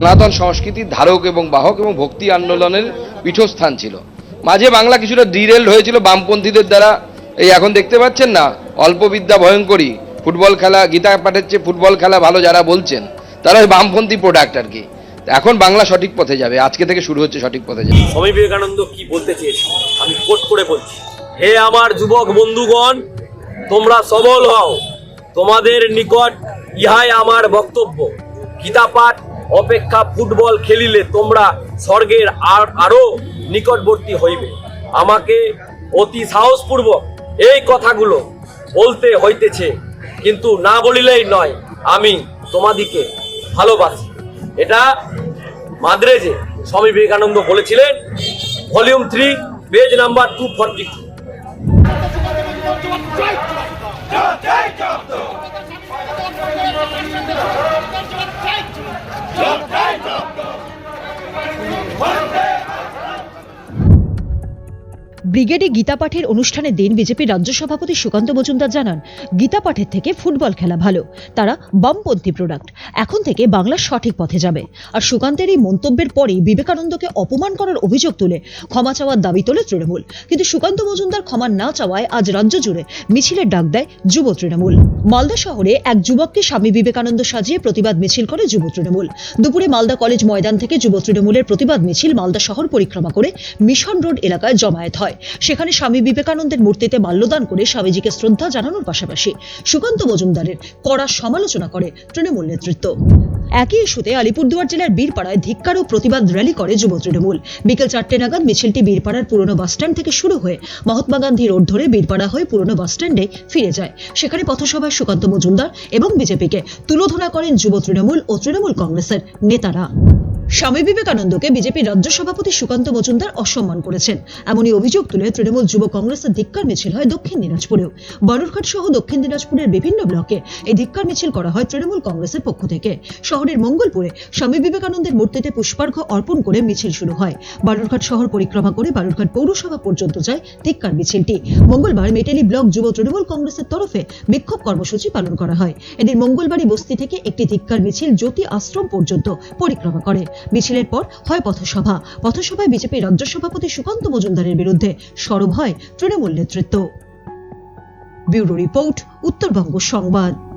সনাতন সংস্কৃতির ধারক এবং বাহক এবং ভক্তি আন্দোলনের পীঠস্থান ছিল। মাঝে বাংলা কিছুটা ডিরেল হয়েছিল বামপন্থীদের দ্বারা। এই এখন দেখতে পাচ্ছেন না, অল্প বিদ্যা ভয়ঙ্করী ফুটবল খেলা, গীতা পাঠের চেয়ে ফুটবল খেলা ভালো যারা বলছেন, তারা ওই বামপন্থী প্রোডাক্ট আর কি। এখন বাংলা সঠিক পথে যাবে, আজকে থেকে শুরু হচ্ছে সঠিক পথে যাবে। স্বামী বিবেকানন্দ কি বলতে চেয়েছি আমি কোট করে বলছি। হে আমার যুবক বন্ধুগণ, তোমরা সবল হও। তোমাদের নিকট ইহাই আমার বক্তব্য। গীতা পাঠ অপেক্ষা ফুটবল খেলিলে তোমরা স্বর্গের আর আরও নিকটবর্তী হইবে আমাকে অতি সাহসপূর্বক এই কথাগুলো বলতে হইতেছে কিন্তু না বলিলেই নয় আমি তোমাদিকে ভালোবাসি এটা মাদ্রেজে স্বামী বিবেকানন্দ বলেছিলেন volume three page number two forty two ব্রিগেডে গীতা পাঠের অনুষ্ঠানের দিন বিজেপির রাজ্য সভাপতি সুকান্ত মজুমদার জানান, গীতা পাঠের থেকে ফুটবল খেলা ভালো, তারা বামপন্থী প্রোডাক্ট এখন থেকে বাংলা সঠিক পথে যাবে। আর সুকান্তের এই মন্তব্যের পরেই বিবেকানন্দকে অপমান করার অভিযোগ তুলে ক্ষমা চাওয়ার দাবি তোলে তৃণমূল। কিন্তু সুকান্ত মজুমদার ক্ষমা না চাওয়ায় আজ রাজ্য জুড়ে মিছিলের ডাক দেয় যুব তৃণমূল। মালদা শহরে এক যুবককে স্বামী বিবেকানন্দ সাজিয়ে প্রতিবাদ মিছিল করে যুব তৃণমূল। দুপুরে মালদা কলেজ ময়দান থেকে যুব তৃণমূলের প্রতিবাদ মিছিল মালদা শহর পরিক্রমা করে মিশন রোড এলাকায় জমায়েত হয়। সেখানে স্বামী বিবেকানন্দের মূর্তিতে মাল্যদান করে স্বামীজিকে শ্রদ্ধা জানানোর পাশাপাশি সুকান্ত মজুমদারের কড়া সমালোচনা করে তৃণমূল নেতৃত্ব। একই ইস্যুতে আলিপুরদুয়ার জেলার বীরপাড়ায় ধিক্কার ও প্রতিবাদ র্যালি করে যুব তৃণমূল। বিকেল চারটে নাগাদ মিছিলটি বীরপাড়ার পুরনো বাসস্ট্যান্ড থেকে শুরু হয়ে মহাত্মা গান্ধী রোড ধরে বীরপাড়া হয়ে পুরনো বাসস্ট্যান্ডে ফিরে যায়। সেখানে পথসভায় সুকান্ত মজুমদার এবং বিজেপিকে তুলোধনা করেন যুব তৃণমূল ও তৃণমূল কংগ্রেসের নেতারা। স্বামী বিবেকানন্দকে বিজেপির রাজ্য সভাপতি সুকান্ত মজুমদার অসম্মান করেছেন। এমনই অভিযোগ তুলে তৃণমূল যুব কংগ্রেসের ধিক্কার মিছিল হয় দক্ষিণ দিনাজপুরেও। বালুরঘাট সহ দক্ষিণ দিনাজপুরের বিভিন্ন ব্লকে এই ধিক্কার মিছিল করা হয় তৃণমূল কংগ্রেসের পক্ষ থেকে। শহরের মঙ্গলপুরে স্বামী বিবেকানন্দের মূর্তিতে পুষ্পার্ঘ অর্পণ করে মিছিল শুরু হয়। বালুরঘাট শহর পরিক্রমা করে বালুরঘাট পৌরসভা পর্যন্ত যায় ধিক্কার মিছিলটি। মঙ্গলবার মেটেলি ব্লক যুব তৃণমূল কংগ্রেসের তরফে বিক্ষোভ কর্মসূচি পালন করা হয়। এদিন মঙ্গলবাড়ি বস্তি থেকে একটি ধিক্কার মিছিল জ্যোতি আশ্রম পর্যন্ত পরিক্রমা করে। মিছিলের পর হয় পথসভা। পথসভায় বিজেপি রাজ্য সভাপতি সুকান্ত মজুমদারের বিরুদ্ধে সরব হয় তৃণমূল নেতৃত্ব। ব্যুরো রিপোর্ট, উত্তরবঙ্গ সংবাদ।